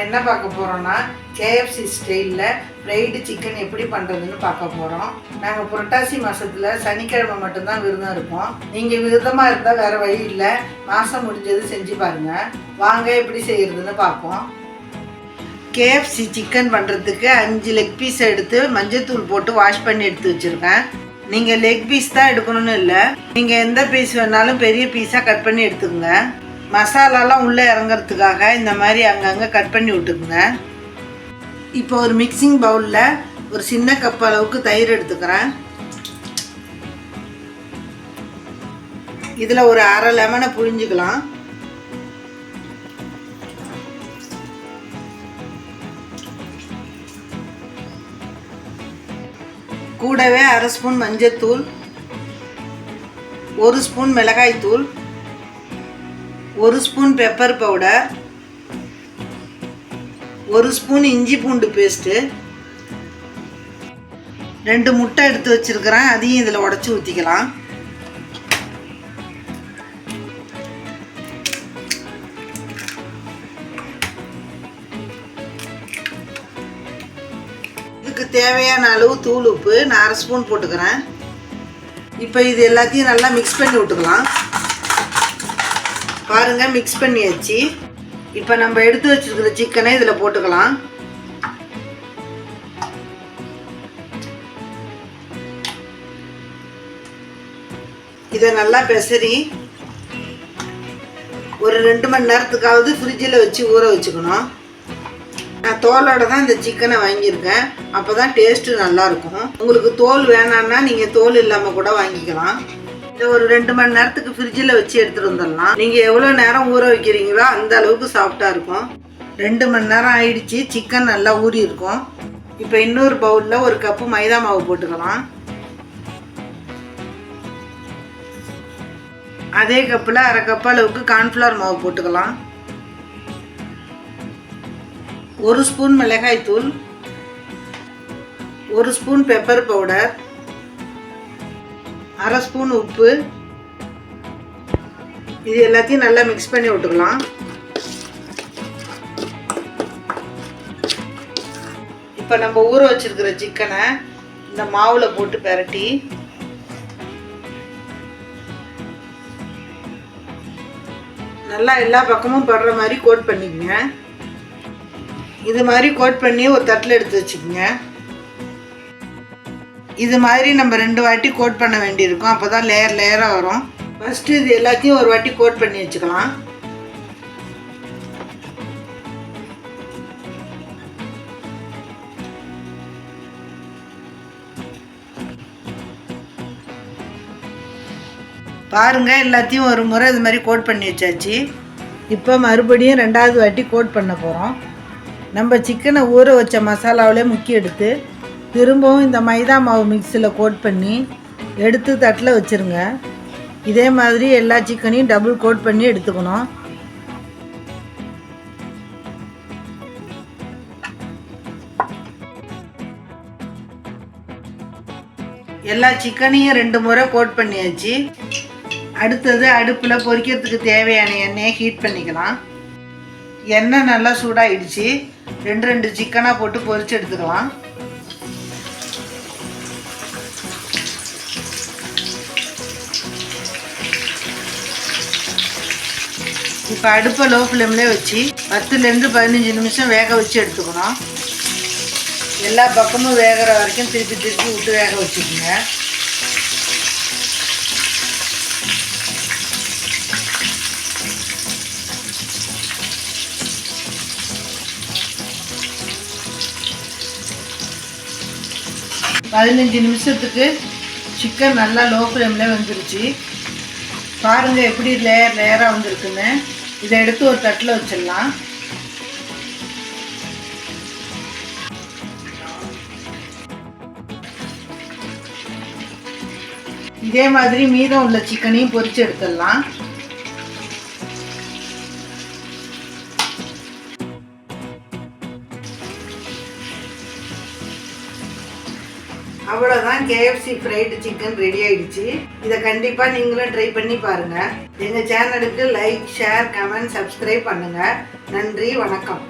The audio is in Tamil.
நம்ம என்ன பார்க்க போகிறோம்னா கேஎஃப்சி ஸ்டைலில் ஃப்ரைடு சிக்கன் எப்படி பண்ணுறதுன்னு பார்க்க போகிறோம் நாங்கள் புரட்டாசி மாதத்தில் சனிக்கிழமை மட்டும்தான் விரதம் இருப்போம். நீங்கள் விரதமாக இருந்தால் வேறு வழி இல்லை. மாதம் முடிஞ்சது செஞ்சு பாருங்கள் வாங்க எப்படி செய்கிறதுன்னு பார்ப்போம். கேஎஃப்சி சிக்கன் பண்ணுறதுக்கு அஞ்சு லெக் பீஸ் எடுத்து மஞ்சத்தூள் போட்டு வாஷ் பண்ணி எடுத்து வச்சுருக்கேன். நீங்கள் லெக் பீஸ் தான் எடுக்கணும்னு இல்லை. நீங்கள் எந்த பீஸ் வேணாலும் பெரிய பீஸாக கட் பண்ணி எடுத்துக்கோங்க. மசாலாலாம் உள்ளே இறங்கிறதுக்காக இந்த மாதிரி அங்கங்கே கட் பண்ணி விட்டுக்குங்க. இப்போ ஒரு மிக்சிங் பவுலில் ஒரு சின்ன கப் அளவுக்கு தயிர் எடுத்துக்கிறேன். இதில் ஒரு அரை லெமனை புழிஞ்சுக்கலாம். கூடவே அரை ஸ்பூன் மஞ்சத்தூள் ஒரு ஸ்பூன் மிளகாய்த்தூள் ஒரு ஸ்பூன் பெப்பர் பவுடர் ஒரு ஸ்பூன் இஞ்சி பூண்டு பேஸ்ட்டு ரெண்டு முட்டை எடுத்து வச்சிருக்கிறேன் அதையும் இதில் உடச்சி ஊற்றிக்கலாம் இதுக்கு தேவையான அளவு தூள் உப்பு நான் அரை ஸ்பூன் போட்டுக்கிறேன். இப்போ இது எல்லாத்தையும் நல்லா மிக்ஸ் பண்ணி விட்டுக்கலாம். பாருங்க மிக்ஸ் பண்ணியாச்சு. இப்போ நம்ம எடுத்து வச்சிருக்கிற சிக்கனை இதில் போட்டுக்கலாம். இதை நல்லா பெசரி ஒரு ரெண்டு மணி நேரத்துக்காவது ஃப்ரிட்ஜில் வச்சு ஊற வச்சுக்கணும். நான் தோலோட தான் இந்த சிக்கனை வாங்கியிருக்கேன். அப்போ தான் டேஸ்ட்டு நல்லாயிருக்கும் உங்களுக்கு தோல் வேணான்னா நீங்கள் தோல் இல்லாமல் கூட வாங்கிக்கலாம். ஒரு ரெண்டு மணி நேரத்துக்கு ஃப்ரிட்ஜில் வச்சு எடுத்துகிட்டு வந்துடலாம். நீங்கள் எவ்வளோ நேரம் ஊற வைக்கிறீங்களோ அந்த அளவுக்கு சாஃப்டாக இருக்கும். ரெண்டு மணி நேரம் ஆயிடுச்சு சிக்கன் நல்லா ஊறி இருக்கும். இப்போ இன்னொரு பவுலில் ஒரு கப்பு மைதா மாவு போட்டுக்கலாம். அதே கப்பில் அரை கப் அளவுக்கு கார்ன்ஃப்ளவர் மாவு போட்டுக்கலாம். ஒரு ஸ்பூன் மிளகாய்த்தூள். ஒரு ஸ்பூன் பெப்பர் பவுடர் அரை ஸ்பூன் உப்பு. இது எல்லாத்தையும் நல்லா மிக்ஸ் பண்ணி விட்டுக்கலாம். இப்போ நம்ம ஊற வச்சிருக்கிற சிக்கனை இந்த மாவில் போட்டு பெரட்டி. நல்லா எல்லா பக்கமும் படுற மாதிரி கோட் பண்ணிக்கங்க. இது மாதிரி கோட் பண்ணி ஒரு தட்டில் எடுத்து வச்சுக்கோங்க. இது மாதிரி நம்ம ரெண்டு வாட்டி கோட் பண்ண வேண்டியிருக்கும். அப்போ தான் லேயர் லேயராக வரும். ஃபஸ்ட்டு இது எல்லாத்தையும் ஒரு வாட்டி கோட் பண்ணி வச்சுக்கலாம். பாருங்க எல்லாத்தையும் ஒரு முறை இது மாதிரி கோட் பண்ணி வச்சாச்சு. இப்போ மறுபடியும் ரெண்டாவது வாட்டி கோட் பண்ண போகிறோம் நம்ம சிக்கனை ஊற வச்ச மசாலாவிலே முக்கி எடுத்து திரும்பவும் இந்த மைதா மாவு மிக்ஸியில் கோட் பண்ணி எடுத்து தட்டில் வச்சுருங்க. இதே மாதிரி எல்லா சிக்கனையும் டபுள் கோட் பண்ணி எடுத்துக்கணும். எல்லா சிக்கனையும் ரெண்டு முறை கோட் பண்ணியாச்சு. அடுத்தது அடுப்பில் பொரிக்கிறதுக்கு தேவையான எண்ணெயை ஹீட் பண்ணிக்கலாம். எண்ணெய் நல்லா சூடாயிடுச்சு. ரெண்டு ரெண்டு சிக்கனாக போட்டு பொரிச்சு எடுத்துக்கலாம். இப்போ அடுப்பை லோ ஃப்ளேம்லேயே வச்சு பத்துலேருந்து பதினஞ்சு நிமிஷம் வேக வச்சு எடுத்துக்கணும். எல்லா பக்கமும் வேகிற வரைக்கும் திருப்பி திருப்பி விட்டு வேக வச்சுக்கோங்க. பதினஞ்சு நிமிஷத்துக்கு சிக்கன் நல்லா லோ ஃப்ளேமில் வந்துருச்சு. பாருங்கள் எப்படி லேயர் லேயராக வந்திருக்குன்னு. இதை எடுத்து ஒரு தட்டில் வச்சிடலாம். இதே மாதிரி மீதம் உள்ள சிக்கனையும் பொரிச்சு எடுத்துடலாம். அவ்வளோதான் கேஎஃப்சி ஃப்ரைடு சிக்கன் ரெடி ஆயிடுச்சு. இதை கண்டிப்பாக நீங்களும் ட்ரை பண்ணி பாருங்கள் எங்கள் சேனலுக்கு லைக் ஷேர் கமெண்ட் சப்ஸ்கிரைப் பண்ணுங்கள் நன்றி வணக்கம்.